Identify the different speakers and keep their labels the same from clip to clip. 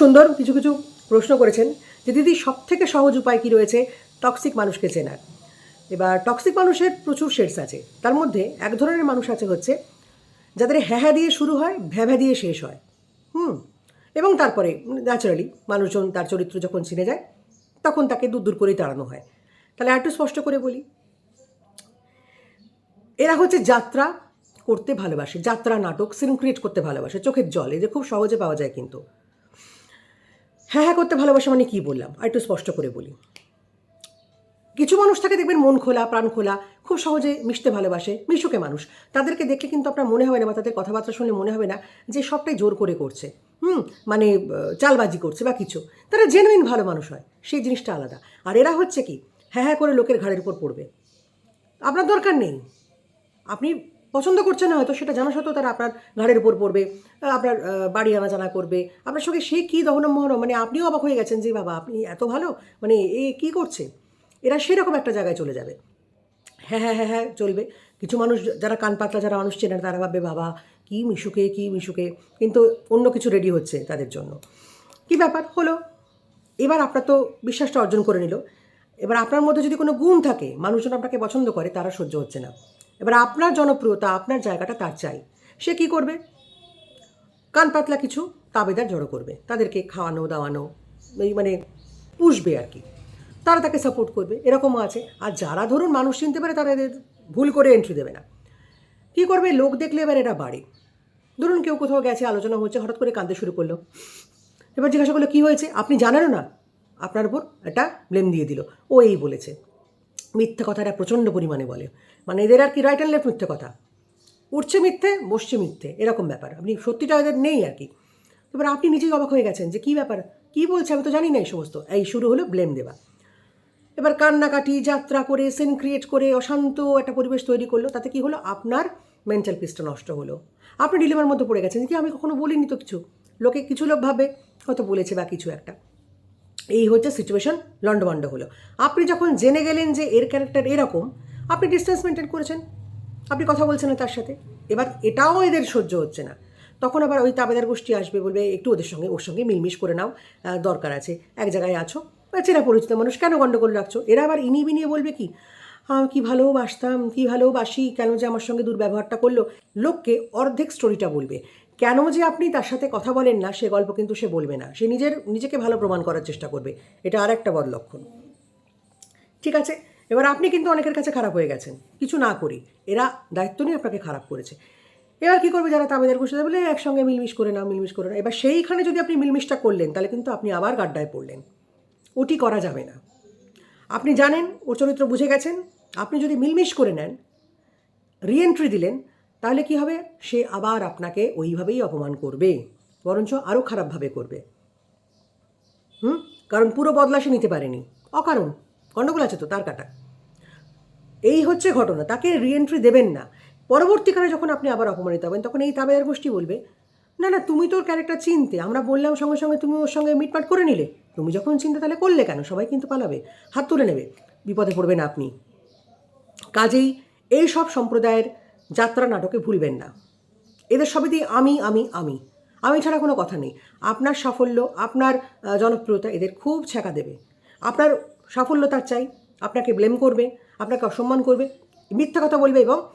Speaker 1: সুন্দর কিছু কিছু প্রশ্ন করেছেন যে, দিদি সব থেকে সহজ উপায় কি রয়েছে? টক্সিক মানুষকে চেনার। এবার টক্সিক মানুষের প্রচুর শেডস আছে। তার মধ্যে এক ধরনের মানুষ আছে হচ্ছে, যাদের হ্যাঁ হ্যাঁ দিয়ে শুরু হয় ভ্যাভ্যা দিয়ে শেষ হয়। হুম, এবং তারপরে ন্যাচারালি মানুষজন তার চরিত্র যখন চিনে যায়, তখন তাকে দূর দূর করেই তাড়ানো হয়। তাহলে একটু স্পষ্ট করে বলি। এরা হচ্ছে যাত্রা করতে ভালোবাসে, যাত্রা নাটক সিন ক্রিয়েট করতে ভালোবাসে, চোখের জল এদের খুব সহজে পাওয়া যায় কিন্তু। হ্যাঁ হ্যাঁ করতে ভালোবাসে মানে কি বললাম? আর একটু স্পষ্ট করে বলি। কিছু মানুষ থাকে দেখবেন মন খোলা, প্রাণ খোলা, খুব সহজে মিশতে ভালোবাসে, মিশুকে মানুষ। তাদেরকে দেখলে কিন্তু আপনার মনে হবে না বা তাদের কথাবার্তা শুনলে মনে হবে না যে সবটাই জোর করে করছে। হুম মানে চালবাজি করছে বা কিছু। তারা জেনুইন ভালো মানুষ হয়, সেই জিনিসটা আলাদা। আর এরা হচ্ছে কি হ্যাঁ হ্যাঁ করে লোকের ঘাড়ের উপর পড়বে। আপনার দরকার নেই। আপনি পছন্দ করছে না, হয়তো সেটা জানা সত্ত্বেও তারা আপনার ঘাড়ের উপর পড়বে আপনার বাড়ি আনা জানা করবে। আপনার সঙ্গে সে কী দহনম মহনম মানে আপনিও অবাক হয়ে গেছেন যে, বাবা, আপনি এত ভালো মানে এ কী করছে? এরা সেরকম একটা জায়গায় চলে যাবে। হ্যাঁ হ্যাঁ হ্যাঁ হ্যাঁ চলবে। কিছু মানুষ, যারা কান পাতলা, যারা মানুষ চেনেন, তারা ভাববে, বাবা, কী মিশুকে কী মিশুকে। কিন্তু অন্য কিছু রেডি হচ্ছে তাদের জন্য। কি ব্যাপার? হলো, এবার আপনার তো বিশ্বাসটা অর্জন করে নিল। এবার আপনার মধ্যে যদি কোনো গুণ থাকে, মানুষজন আপনাকে পছন্দ করে, তারা সহ্য হচ্ছে না। এবার আপনার জনপ্রিয়তা, আপনার জায়গাটা তার চাই। সে কি করবে? কান পাতলা কিছু তাবেদার জড়ো করবে। তাদেরকে খাওয়ানো, দাওয়ানো, এই মানে পুষবে আর কি। তারা তাকে সাপোর্ট করবে। এরকমও আছে। আর যারা ধরুন মানুষ চিনতে পারে, তারা এদের ভুল করে এন্ট্রি দেবে না। কী করবে? লোক দেখলে এবার এটা বাড়ে। ধরুন কেউ কোথাও গেছে, আলোচনা হচ্ছে, হঠাৎ করে কাঁদতে শুরু করল। এবার জিজ্ঞাসা করল, কী হয়েছে? আপনি জানেনও না। আপনার উপর এটা ব্লেম দিয়ে দিল। ও এই বলেছে। মিথ্যে কথাটা প্রচণ্ড পরিমাণে বলে। মানে এদের আর কি রাইট অ্যান্ড লেফট মিথ্যে কথা। উঠছে মিথ্যে, বসছে মিথ্যে, এরকম ব্যাপার। আপনি সত্যিটা এদের নেই আর কি। এবার আপনি নিজেই অবাক হয়ে গেছেন যে কী ব্যাপার? কী বলছে? আমি তো জানি না এই সমস্ত। এই শুরু হলো ব্লেম দেওয়া। এবার কান্নাকাটি, যাত্রা করে সিন ক্রিয়েট করে, অশান্ত একটা পরিবেশ তৈরি করল। তাতে কি হলো? আপনার মেন্টাল পিসটা নষ্ট হলো। আপনি ডিলেমার মধ্যে পড়ে গেছেন কি আমি কখনো বলিনি তো কিছু? লোকে কিছু লোক ভাবে, হয়তো বলেছে বা কিছু একটা। এই হচ্ছে সিচুয়েশন লন্ডভন্ড হলো। আপনি যখন জেনে গেলেন যে এর ক্যারেক্টার এরকম, আপনি ডিস্টেন্স মেনটেন করেছেন। আপনি কথা বলছেন না তার সাথে। এবার এটাও এদের সহ্য হচ্ছে না। তখন আবার ওই তাবেদার গোষ্ঠী আসবে, বলবে, একটু ওদের সঙ্গে, ওর সঙ্গে মিলমিশ করে নাও দরকার আছে। এক জায়গায় আছো চেনা পরিচিত মানুষ, কেন গণ্ডগোল রাখছো? এরা আবার ইনি বিনিয়ে বলবে কি কী ভালোবাসতাম, কী ভালোবাসি, কেন যে আমার সঙ্গে দুর্ব্যবহারটা করল? লোককে অর্ধেক স্টোরিটা বলবে। কেন যে আপনি তার সাথে কথা বলেন না, সে গল্প কিন্তু সে বলবে না। সে নিজের, নিজেকে ভালো প্রমাণ করার চেষ্টা করবে। এটা আর একটা বড় লক্ষণ। ঠিক আছে? এবার আপনি কিন্তু অনেকের কাছে খারাপ হয়ে গেছেন। কিছু না করি। এরা দায়িত্ব নিয়ে আপনাকে খারাপ করেছে। এবার কী করবে যারা তাবেদার বসে বলে, একসঙ্গে মিলমিশ করে না মিলমিশ করে না এবার সেইখানে যদি আপনি মিলমিশটা করলেন, তাহলে কিন্তু আপনি আবার গাড্ডায় পড়লেন। ওটি করা যাবে না। আপনি জানেন, ওর চরিত্র বুঝে গেছেন। আপনি যদি মিলমিশ করে নেন রিএন্ট্রি দিলেন তাহলে কি হবে? সে আবার আপনাকে ওইভাবেই অপমান করবে। বরঞ্চ আরও খারাপভাবে করবে। হুম? কারণ পুরো বদলা সে নিতে পারেনি। অকারণ। গণ্ডগোল আছে তো, তার কাটা। এই হচ্ছে ঘটনা। তাকে রিএন্ট্রি দেবেন না। পরবর্তীকালে যখন আপনি আবার অপমানিত হবেন, তখন এই তাবেদার গোষ্ঠী বলবে, না না, তুমি তোর ক্যারেক্টার চিনতে। আমরা বললাম সঙ্গে সঙ্গে তুমি ওর সঙ্গে মিটমাট করে নিলে। তুমি যখন চিনতে তাহলে করলে কেন? সবাই কিন্তু পালাবে। হাত তুলে নেবে। বিপদে পড়বেন আপনি। কাজেই এই সব সম্প্রদায়ের যাত্রা নাটকে ভুলবেন না। এদের সবেতেই আমি আমি আমি। আমি ছাড়া কোনো কথা নেই। আপনার সাফল্য, আপনার জনপ্রিয়তা এদের খুব ছ্যাঁকা দেবে। আপনার সাফল্য তার চাই। আপনাকে ব্লেম করবে, আপনাকে অসম্মান করবে। মিথ্যা কথা বলবে এবং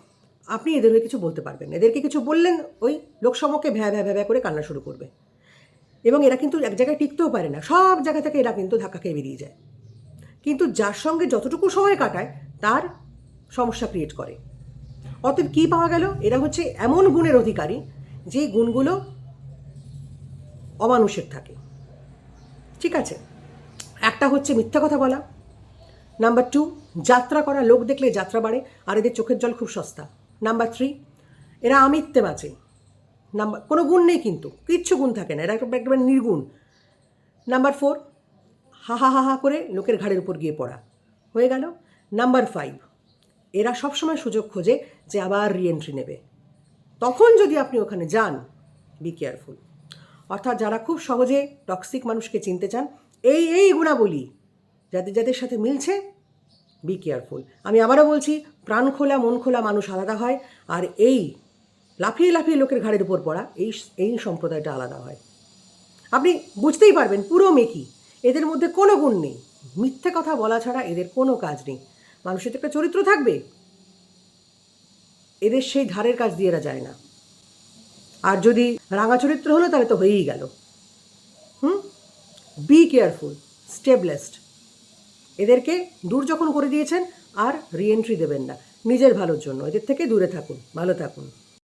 Speaker 1: আপনি এদের হয়ে কিছু বলতে পারবেন এদেরকে কিছু বললেন, ওই লোকসমকে ভ্যা ভ্যা ভ্যা করে কান্না শুরু করবে। এবং এরা কিন্তু এক জায়গায় টিকতেও পারে না। সব জায়গা থেকে এরা কিন্তু ধাক্কা খেয়ে বেরিয়ে যায়। কিন্তু যার সঙ্গে যতটুকু সময় কাটায়, তার সমস্যা ক্রিয়েট করে। অতএব কী পাওয়া গেল? এরা হচ্ছে এমন গুণের অধিকারী যে গুণগুলো অমানুষের থাকে। ঠিক আছে? একটা হচ্ছে মিথ্যা কথা বলা। নাম্বার টু যাত্রা করা লোক দেখলে যাত্রা বাড়ে আর এদের চোখের জল খুব সস্তা। নাম্বার থ্রি এরা আমিত্বে বাঁচে নাম্বার কোনো গুণ নেই কিন্তু, কিচ্ছু গুণ থাকে না, এরা একদম নির্গুণ। নাম্বার ফোর হা হা হা হা করে লোকের ঘাড়ের উপর গিয়ে পড়া। হয়ে গেল? নাম্বার ফাইভ এরা সবসময় সুযোগ খোঁজে যে আবার রিএন্ট্রি নেবে। তখন যদি আপনি ওখানে যান বি কেয়ারফুল অর্থাৎ যারা খুব সহজে টক্সিক মানুষকে চিনতে চান, এই এই গুণাবলী যাদের যাদের সাথে মিলছে বি কেয়ারফুল আমি আবারও বলছি, প্রাণ খোলা, মন খোলা মানুষ আলাদা হয়, আর এই লাফিয়ে লাফিয়ে লোকের ঘাড়ের উপর পড়া, এই এই সম্প্রদায়টা আলাদা হয়। আপনি বুঝতেই পারবেন, পুরো মেকি। এদের মধ্যে কোনো গুণ নেই। মিথ্যে কথা বলা ছাড়া এদের কোনো কাজ নেই। মানুষের তো একটা চরিত্র থাকবে। এদের সেই ধারের কাজ দিয়ে এরা যায় না। আর যদি রাঙা চরিত্র হলো, তাহলে তো হয়েই গেল। হুম? বি কেয়ারফুল স্টেবলেসড এদেরকে দূর যখন করে দিয়েছেন, আর রিএন্ট্রি দেবেন না। নিজের ভালোর জন্য, এদের থেকে দূরে থাকুন, ভালো থাকুন।